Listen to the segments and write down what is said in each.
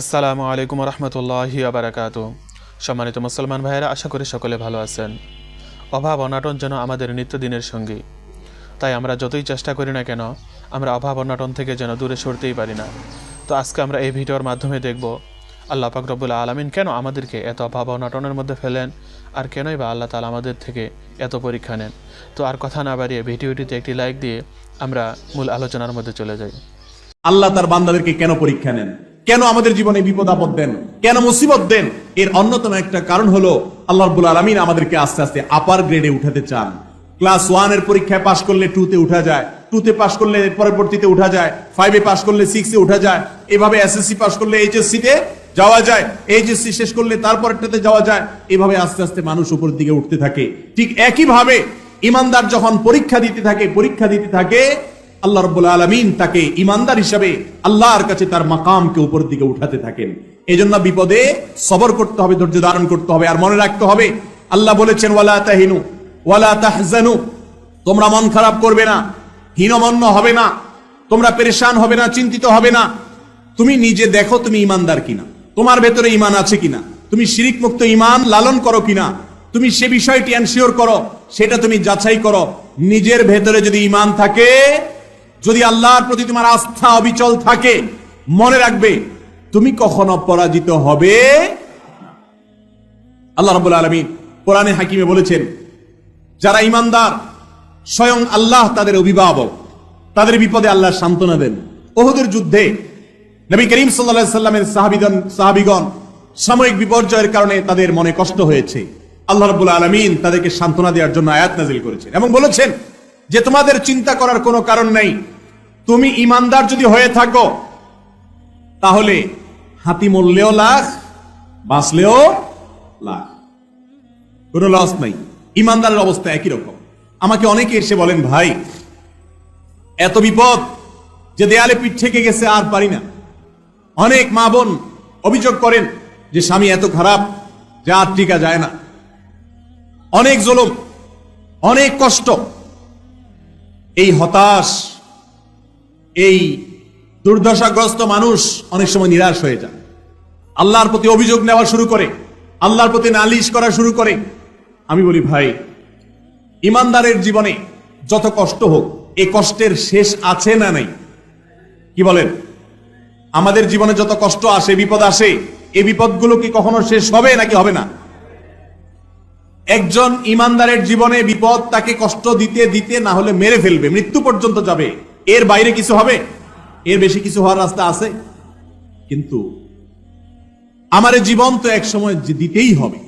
আসসালামু আলাইকুম রহমতুল্লাহি আবরাকাত সম্মানিত মুসলমান ভাইয়েরা, আশা করি সকলে ভালো আছেন। অভাব অনাটন যেন আমাদের নিত্যদিনের সঙ্গী। তাই আমরা যতই চেষ্টা করি না কেন, আমরা অভাব অনাটন থেকে যেন দূরে সরতেই পারি না। তো আজকে আমরা এই ভিডিওর মাধ্যমে দেখব, আল্লাহ পাক আলমিন কেন আমাদেরকে এত অভাব অনাটনের মধ্যে ফেলেন আর কেনই বা আল্লাহ তালা আমাদের থেকে এত পরীক্ষা নেন। তো আর কথা না বাড়িয়ে ভিডিওটিতে একটি লাইক দিয়ে আমরা মূল আলোচনার মধ্যে চলে যাই। আল্লাহ তার বান্দাদেরকে কেন পরীক্ষা নেন? কেন আমাদের জীবনে বিপদ আপদ দেন? কেন মুসিবত দেন? এর অন্যতম একটা কারণ হলো, আল্লাহ রব্বুল আলমিন আমাদেরকে আস্তে আস্তে আপার গ্রেডে উঠাতে চান। ক্লাস ওয়ানের পরীক্ষায় পাশ করলে টু তে উঠা যায় টু তে পাশ করলে পরবর্তীতে উঠা যায় ফাইভে পাশ করলে সিক্স উঠা যায়, এভাবে এসএসসি পাশ করলে এইচএসসি তে যাওয়া যায় এইচএসসি শেষ করলে তারপরটাতে যাওয়া যায়, এভাবে আস্তে আস্তে মানুষ উপর দিকে উঠতে থাকে। ঠিক একইভাবে, ইমানদার যখন পরীক্ষা দিতে থাকে, পরীক্ষা দিতে থাকে আল্লাহ রব্বুল আলমিন তাকে ইমানদার হিসাবে আল্লাহর কাছে তার মাকামকে উপর দিকে উঠাতে থাকেন। এই জন্য বিপদে সবর করতে হবে, ধৈর্য ধারণ করতে হবে। আর মনে রাখতে হবে, আল্লাহ বলেছেন, ওয়ালা তাহিনু, ওয়ালা তাহজানু। তোমরা মন খারাপ করবে না, হীনমন্য হবে না, তোমরা পেরেশান হবে না, চিন্তিত হবে না। তুমি নিজে দেখো তুমি ইমানদার কিনা, তোমার ভেতরে ইমান আছে কিনা, তুমি শিরিক মুক্ত ইমান লালন করো কিনা, তুমি সে বিষয়টি এনশিওর করো, সেটা তুমি যাচাই করো। নিজের ভেতরে যদি ইমান থাকে যদি আল্লাহর প্রতি তোমার আস্থা অবিচল থাকে, মনে রাখবে, তুমি কখনো পরাজিত হবে আল্লাহ রাব্বুল আলামিন কোরআনে হাকিমে বলেছেন, যারা ইমানদার স্বয়ং আল্লাহ তাদের অভিভাবক, তাদের বিপদে আল্লাহ সান্ত্বনা দেন। ওহুদের যুদ্ধে নবী করিম সাল্লাল্লাহু সাল্লামের সাহাবিগণ সাহাবিগণ সাময়িক বিপর্যয়ের কারণে তাদের মনে কষ্ট হয়েছে। আল্লাহ রাব্বুল আলামিন তাদেরকে সান্ত্বনা দেওয়ার জন্য আয়াত নাজিল করেছেন এবং বলেছেন যে তোমাদের চিন্তা করার কোনো কারণ নেই। তুমি ইমানদার যদি হয়ে থাকো, তাহলে হাতি মরলেও লাখ বাঁচলেও লাখ। কোনো লস নাই। ইমানদারের অবস্থা একই রকম। আমাকে অনেকে এসে বলেন, ভাই, এত বিপদ যে দেয়ালে পিঠ থেকে গেছে আর পারি না। অনেক মা বোন অভিযোগ করেন যে স্বামী এত খারাপ যে আর টিকা যায় না। অনেক জলম, অনেক কষ্ট। এই হতাশ, এই দুর্দশাগ্রস্ত মানুষ অনেক সময় নিরাশ হয়ে যায়। আল্লাহর প্রতি অভিযোগ নেওয়া শুরু করে, আল্লাহর প্রতি নালিশ করা শুরু করে। আমি বলি, ভাই, ইমানদারের জীবনে যত কষ্ট হোক, এ কষ্টের শেষ আছে না নাই? কি বলেন? আমাদের জীবনে যত কষ্ট আসে, বিপদ আসে এই বিপদগুলো কি কখনো শেষ হবে নাকি হবে না? একজন ইমানদারের জীবনে বিপদ তাকে কষ্ট দিতে দিতে না হলে মেরে ফেলবে। মৃত্যু পর্যন্ত যাবে। এর বাইরে কিছু হবে? এর বেশি কিছু হওয়ার রাস্তা আছে? কিন্তু আমার জীবন তো এক সময় দিতেই হবে।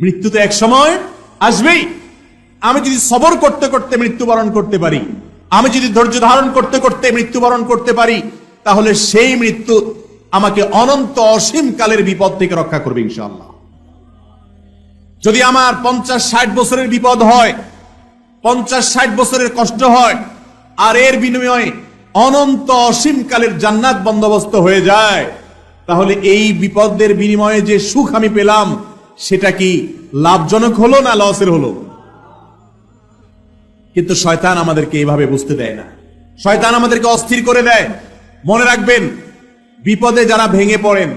মৃত্যু তো এক সময় আসবেই। আমি যদি সবর করতে করতে মৃত্যুবরণ করতে পারি, আমি যদি ধৈর্য ধারণ করতে করতে মৃত্যুবরণ করতে পারি, তাহলে সেই মৃত্যু আমাকে অনন্ত অসীম কালের বিপদ থেকে রক্ষা করবে ইনশাআল্লাহ। যদি আমার পঞ্চাশ ষাট বছরের বিপদ হয়, পঞ্চাশ ষাট বছরের কষ্ট হয়, আর এর বিনিময়ে অনন্ত অসীমকালের জান্নাত বন্দোবস্ত হয়ে যায়, তাহলে এই বিপদের বিনিময়ে যে সুখ আমি পেলাম, সেটা কি লাভজনক হলো না লসের হলো? কিন্তু শয়তান আমাদেরকে এইভাবে বুঝতে দেয় না। শয়তান আমাদেরকে অস্থির করে দেয়। মনে রাখবেন, বিপদে যারা ভেঙে পড়েন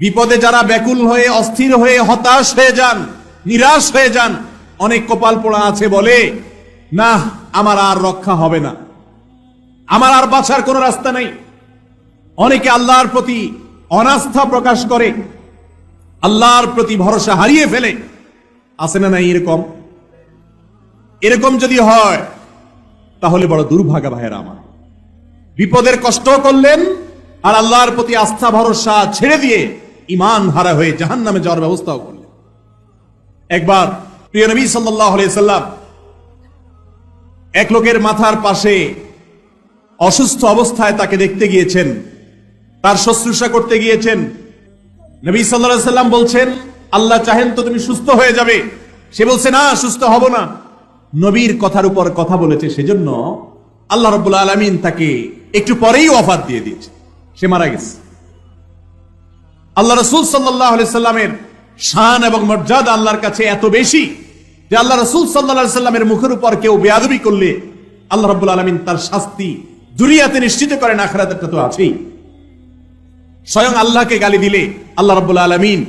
বিপদে যারা ব্যাকুল হয়ে, অস্থির হয়ে, হতাশ হয়ে যান, নিরাশ হয়ে যান, অনেক কপাল পোড়া আছে বলে, না, আমার আর রক্ষা হবে না। আমার আর বাঁচার কোনো রাস্তা নেই। অনেকে আল্লাহর প্রতি অনাস্থা প্রকাশ করে, আল্লাহর প্রতি ভরসা হারিয়ে ফেলে। আছে না নাই এরকম? এরকম যদি হয়, তাহলে বড় দুর্ভাগা ভাইয়েরা আমার। বিপদের কষ্ট করলেন, আর আল্লাহর প্রতি আস্থা, ভরসা ছেড়ে দিয়ে ইমান হারা হয়ে জাহান নামে যাওয়ার ব্যবস্থাও করলেন। একবার প্রিয় নবী সাল্লাম এক লোকের মাথার পাশে অসুস্থ অবস্থায় তাকে দেখতে গিয়েছেন, তার শুশ্রূষা করতে গিয়েছেন। নবী সাল্লাহ সাল্লাম বলছেন, আল্লাহ চাহেন তো তুমি সুস্থ হয়ে যাবে। সে বলছে, না, সুস্থ হব না। নবীর কথার উপর কথা বলেছে, সেজন্য আল্লাহ রব্বুল আলমিন তাকে একটু পরেই অফার দিয়ে দিয়েছে। সে মারা গেছে। আল্লাহ রসুল সাল্লাহ সাল্লামের শান এবং মর্যাদা আল্লাহর কাছে এত বেশি যে আল্লাহ রসুল সাল্লাহ সাল্লামের মুখের উপর কেউ বেয়াদবি করলে আল্লাহ রব্বুল আলমিন তার শাস্তি দুনিয়াতে নিশ্চিত করেন, আখরাতেরটা তো আছেই। স্বয়ং আল্লাহকে গালি দিলে আল্লাহ রাব্বুল আলামিন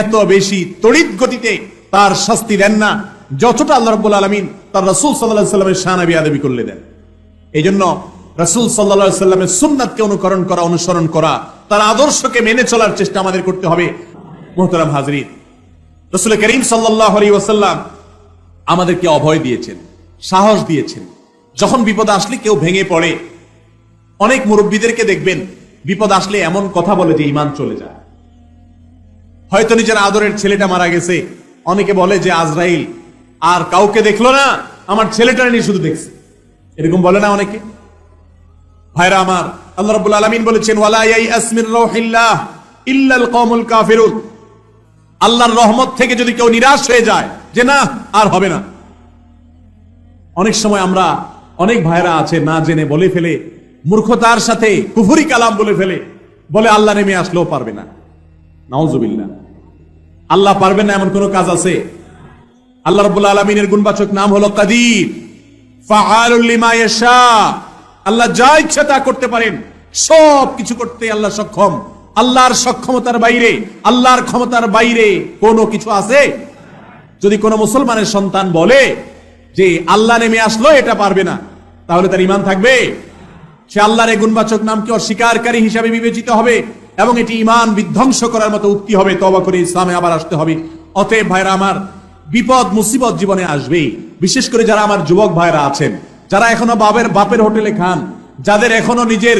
এত বেশি তড়িৎ গতিতে তার শাস্তি দেন না, যতটা আল্লাহ রাব্বুল আলামিন তার রাসূল আলাইহি সাল্লামের শানাবি আদবি করলে দেন। এই জন্য রসুল আলাইহি সাল্লামের সুন্নাতকে অনুকরণ করা, অনুসরণ করা তার আদর্শকে মেনে চলার চেষ্টা আমাদের করতে হবে, মোহতারাম হাজরিন। রসুল করিম সাল্লাহ আলী আমাদেরকে অভয় দিয়েছেন, সাহস দিয়েছেন। যখন বিপদ আসলে কেউ ভেঙে পড়ে, অনেক মুরব্বীদেরকে দেখবেন, বিপদ আসলে এমন কথা বলে যে ইমান চলে যায়। হয়তো নিজের আদরের ছেলেটা মারা গেছে, অনেকে বলে যে, আজরাইল, আর কাউকে দেখল না, আমার ছেলেটা নিয়ে শুধু দেখছে। এরকম বলে না অনেকে? ভাইরা আমার, আল্লাহ রাব্বুল আলামিন বলেছেন, ওয়ালা ইয়াসমির রাহিল্লাহ ইল্লাল কওমুল কাফিরুন। আল্লাহর রহমত থেকে যদি কেউ নিরাশ হয়ে যায়, যে না, আর হবে না। অনেক সময় আমরা অনেক ভাইরা আছে না জেনে বলে ফেলে, মূর্খতার সাথে কুফুরি কালাম বলে ফেলে, বলে আল্লাহ নেমে আসলেও পারবে না। নাউজুবিল্লাহ। আল্লাহ পারবে না এমন কোন কাজ আছে? আল্লাহ রাব্বুল আলামিনের গুণবাচক নাম হলো কাদির। ফাআলুল লিমা ইয়াশা। আল্লাহ যা ইচ্ছা তা করতে পারেন। সব কিছু করতে আল্লাহ সক্ষম। আল্লাহর সক্ষমতার বাইরে, আল্লাহর ক্ষমতার বাইরে কোনো কিছু আছে? যদি কোনো মুসলমানের সন্তান বলে যে আল্লাহ নেমে আসলো, এটা পারবে না, তাহলে তার ইমান থাকবে? সে আল্লাহর গুণবাচক নামকে অস্বীকারী হিসাবে বিবেচিত হবে এবং এটি ইমান বিধ্বংস করার মতো উক্তি হবে। তবা করে ইসলামে আবার আসতে হবে। অতএব ভাইরা আমার বিপদ, মুসিবত জীবনে আসবেই। বিশেষ করে যারা আমার যুবক ভাইরা আছেন। যারা এখনও বাবের বাপের হোটেলে খান, যাদের এখনও নিজের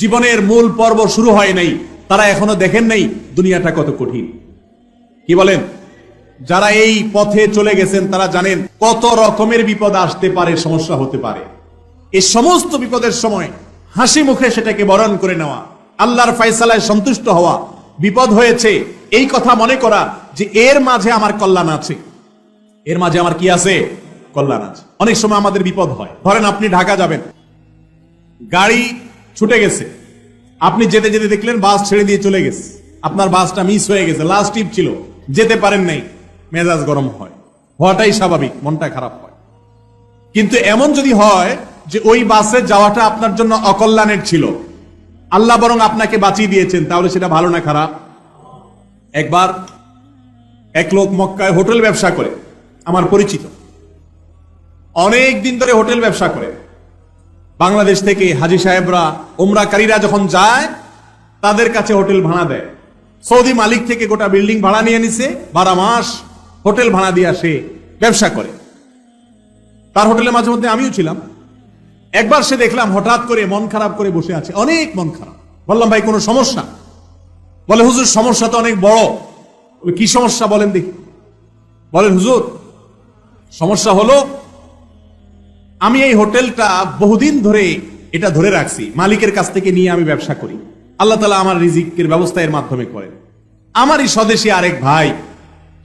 জীবনের মূল পর্ব শুরু হয় নাই, তারা এখনও দেখেন নাই দুনিয়াটা কত কঠিন। কি বলেন? যারা এই পথে চলে গেছেন, তারা জানেন কত রকমের বিপদ আসতে পারে, সমস্যা হতে পারে। এই সমস্ত বিপদের সময় হাসি মুখে সেটাকে বরণ করে নেওয়া, আল্লাহর ফয়সালায় সন্তুষ্ট হওয়া বিপদ হয়েছে, এই কথা মনে করা যে এর মাঝে আমার কল্যাণ আছে। এর মাঝে আমার কি আছে? কল্যাণ আছে। অনেক সময় আমাদের বিপদ হয়। ধরেন আপনি ঢাকা যাবেন। গাড়ি ছুটে গেছে। আপনি যেতে যেতে দেখলেন বাস ছেড়ে দিয়ে চলে গেছে। আপনার বাসটা মিস হয়ে গেছে। লাস্ট টিপ ছিল। যেতে পারেন নাই। মেজাজ গরম হয়। হওয়াটাই স্বাভাবিক। মনটা খারাপ হয়। কিন্তু এমন যদি হয় যে ওই বাসে যাওয়াটা আপনার জন্য অকল্যাণের ছিল। আল্লাহ বরং আপনাকে বাঁচিয়ে দিয়েছেন। তাহলে সেটা ভালো না খারাপ? একবার এক লোক মক্কায় হোটেল ব্যবসা করে। আমার পরিচিত। অনেক দিন ধরে হোটেল ব্যবসা করে। বাংলাদেশ থেকে হাজি সাহেবরা ওমরাকারীরা যখন যায়, তাদের কাছে হোটেল ভাড়া দেয়। সৌদি মালিক থেকে গোটা বিল্ডিং ভাড়া নিয়ে নিছে, বারো মাস হোটেল ভাড়া দিয়ে সে ব্যবসা করে। তার হোটেলে মাঝে মধ্যে আমিও ছিলাম। একবার সে দেখলাম, হঠাৎ করে মন খারাপ করে বসে আছে। অনেক মন খারাপ। বললাম, ভাই, কোনো সমস্যা? বলে, হুজুর, সমস্যা তো অনেক বড়। কি সমস্যা বলেন দেখি। বলেন হুজুর, সমস্যা হলো আমি এই হোটেলটা বহুদিন ধরে এটা ধরে রাখছি। মালিকের কাছ থেকে নিয়ে আমি ব্যবসা করি। আল্লাহ তালা আমার রিজিকের ব্যবস্থা এর মাধ্যমে করেন। আমারই স্বদেশী আরেক ভাই,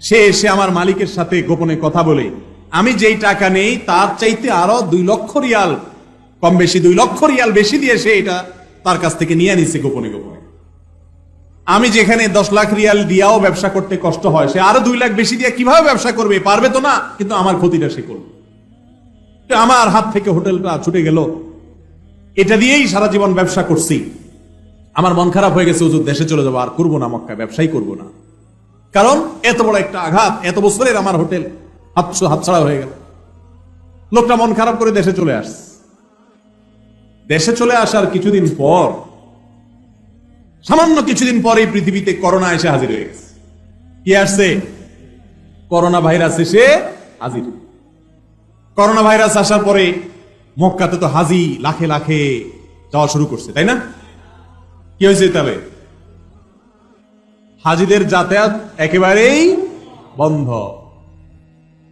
সে এসে আমার মালিকের সাথে গোপনে কথা বলে, আমি যেই টাকা নেই, তার চাইতে আরও দুই লক্ষ রিয়াল কম বেশি দুই লক্ষ রিয়াল বেশি দিয়ে সে এটা তার কাছ থেকে নিয়ে নিছে গোপনে গোপনে। আমি যেখানে দশ লাখ রিয়াল দিয়াও ব্যবসা করতে কষ্ট হয়, সে আরও দুই লাখ বেশি দিয়ে কীভাবে ব্যবসা করবে, পারবে তো না? কিন্তু আমার ক্ষতিটা সে করবে। আমার হাত থেকে হোটেলটা ছুটে গেল। এটা দিয়েই সারা জীবন ব্যবসা করছি। আমার মন খারাপ হয়ে গেছে দেশে চলে যাব, আর করব না মক্কা ব্যবসাই করব না। কারণ এত বড় একটা আঘাত, এত বছরের আমার হোটেল হাত হাতছাড়া হয়ে গেল। লোকটা মন খারাপ করে দেশে চলে আস দেশে চলে আসার কিছুদিন পর, সামান্য কিছুদিন পর পৃথিবীতে করোনা এসে হাজির হয়ে গেছে। কি আসছে? করোনা ভাইরাস এসে হাজির করোনা ভাইরাস আসার পরে মক্কাতে তো হাজি লাখে লাখে যাওয়া শুরু করছে, তাই না? কি হয়েছে তবে হাজিদের যাতায়াত একেবারেই বন্ধ।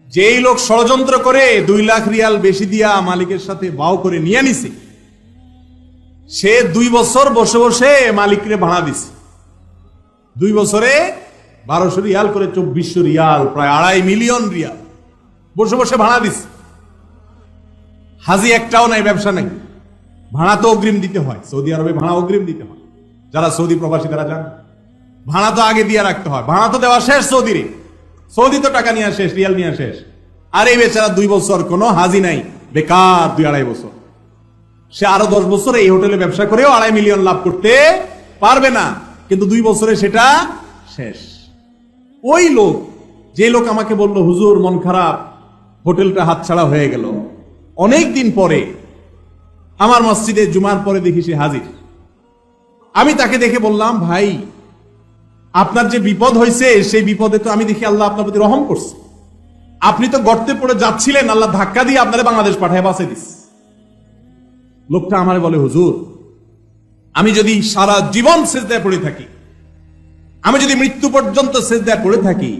যেই লোক ষড়যন্ত্র করে দুই লাখ রিয়াল বেশি দিয়া মালিকের সাথে বাও করে নিয়ে নিছে, সে দুই বছর বসে বসে মালিকরে ভাড়া দিছে। দুই বছরে বারোশো রিয়াল করে চব্বিশশো রিয়াল, প্রায় আড়াই মিলিয়ন রিয়াল বসে বসে ভাড়া দিছে। হাজি একটাও নাই, ব্যবসা নাই। ভাড়া তো অগ্রিম দিতে হয়। সৌদি আরবে ভাড়া অগ্রিম দিতে হয়। যারা সৌদি প্রবাসী, তারা জান। ভাড়া তো আগে দিয়ে রাখতে হয়। ভাড়া তো দেওয়া শেষ সৌদিরে। সৌদি তো টাকা নিয়ে শেষ রিয়াল নিয়ে শেষ আর এই বেচারা দুই বছর কোনো হাজি নাই। বেকার দুই আড়াই বছর। সে আরও দশ বছর এই হোটেলে ব্যবসা করেও আড়াই মিলিয়ন লাভ করতে পারবে না। কিন্তু দুই বছরে সেটা শেষ। ওই লোক, যে লোক আমাকে বলল, হুজুর, মন খারাপ। হোটেলটা হাতছাড়া হয়ে গেল। অনেক দিন পরে আমার মসজিদে জুমার পরে দেখি সে হাজির। আমি তাকে দেখে বললাম, ভাই, আপনার যে বিপদ হয়েছে, সেই বিপদে তো আমি দেখি আল্লাহ আপনার প্রতি রহম করছে। আপনি তো গর্তে পড়ে যাচ্ছিলেন, আল্লাহ ধাক্কা দিয়ে আপনারা বাংলাদেশ পাঠায় বাঁচে দিস লোকটা আমারে বলে, হুজুর, আমি যদি সারা জীবন সেজদায় পড়ে থাকি, আমি যদি মৃত্যু পর্যন্ত সেজদায় পড়ে থাকি,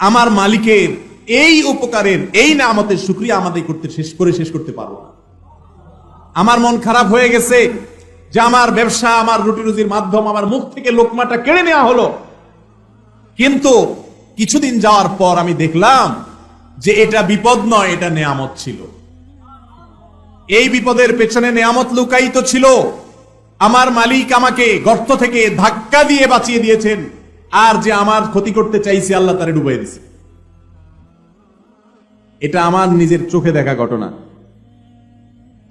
আমার মালিকের এই উপকারের, এই নামতের শুক্রিয়া আমাদের করতে শেষ, করে শেষ করতে পারব না। আমার মন খারাপ হয়ে গেছে যে আমার ব্যবসা, আমার রুটি রুজির মাধ্যম, আমার মুখ থেকে লোকমাটা কেড়ে নেওয়া হলো। কিন্তু কিছুদিন যাওয়ার পর আমি দেখলাম যে এটা বিপদ নয়, এটা নেয়ামত ছিল। এই বিপদের পেছনে নেয়ামত লুকায়িত ছিল। আমার মালিক আমাকে গর্ত থেকে ধাক্কা দিয়ে বাঁচিয়ে দিয়েছেন। আর যে আমার ক্ষতি করতে চাইছে, আল্লাহ তারে ডুবাই দিছে এটা আমার নিজের চোখে দেখা ঘটনা।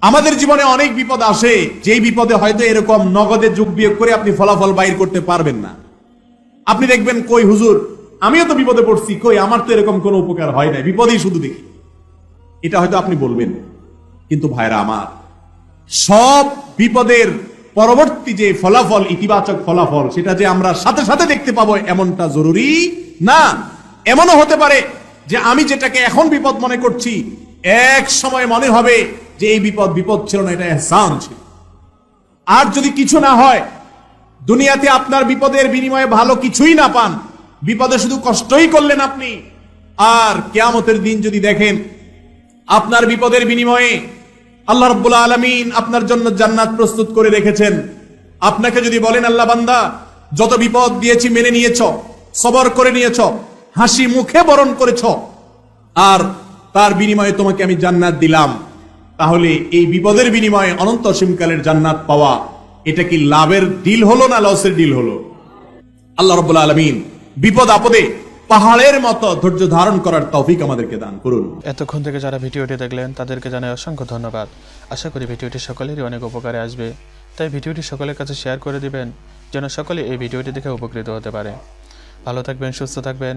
আমাদের জীবনে অনেক বিপদ আসে, যেই বিপদে হয়তো এরকম নগদে যোগ বিয়োগ করে আপনি ফলাফল বাইর করতে পারবেন না। আপনি দেখবেন, কই হুজুর, আমিও তো বিপদে পড়ছি, কই, আমার তো এরকম কোনো উপকার হয় না বিপদেই শুধু দেখি। এটা হয়তো আপনি বলবেন, কিন্তু ভাইরা আমার, সব বিপদের পরবর্তী যে ফলাফল, ইতিবাচক ফলাফল, সেটা যে আমরা সাথে সাথে দেখতে পাবো, এমনটা জরুরি না। এমনও হতে পারে যে আমি যেটাকে এখন বিপদ মনে করছি, এক সময় মনে হবে যে এই বিপদ বিপদ ছিল না, এটা এহসান ছিল। আর যদি কিছু না হয়, দুনিয়াতে আপনার বিপদের বিনিময়ে ভালো কিছুই না পান, বিপদে শুধু কষ্টই করলেন আপনি, আর কেয়ামতের দিন যদি দেখেন, আপনার বিপদের বিনিময়ে আল্লাহ রব্বুল আলমিন আপনার জন্য জান্নাত প্রস্তুত করে রেখেছেন। আপনাকে যদি বলেন, আল্লাহ বান্দা, যত বিপদ দিয়েছি মেনে নিয়েছ, সবর করে নিয়েছ হাসি মুখে বরণ করেছ। আর তার বিনিময়ে তোমাকে আমি জান্নাত দিলাম। তাহলে এই বিপদের বিনিময়ে অনন্ত অসীমকালের জান্নাত পাওয়া, এটা কি লাভের ডিল হলো না লসের ডিল হলো? আল্লাহ রব্বুল আলমিন বিপদ আপদে পাহাড়ের মতো ধৈর্য ধারণ করার তৌফিক আমাদেরকে দান করুন। এতক্ষণ থেকে যারা ভিডিওটি দেখলেন, তাদেরকে জানাই অসংখ্য ধন্যবাদ। আশা করি ভিডিওটি সকলেরই অনেক উপকারে আসবে। তাই ভিডিওটি সকলের কাছে শেয়ার করে দিবেন, যেন সকলে এই ভিডিওটি দেখে উপকৃত হতে পারে। ভালো থাকবেন, সুস্থ থাকবেন।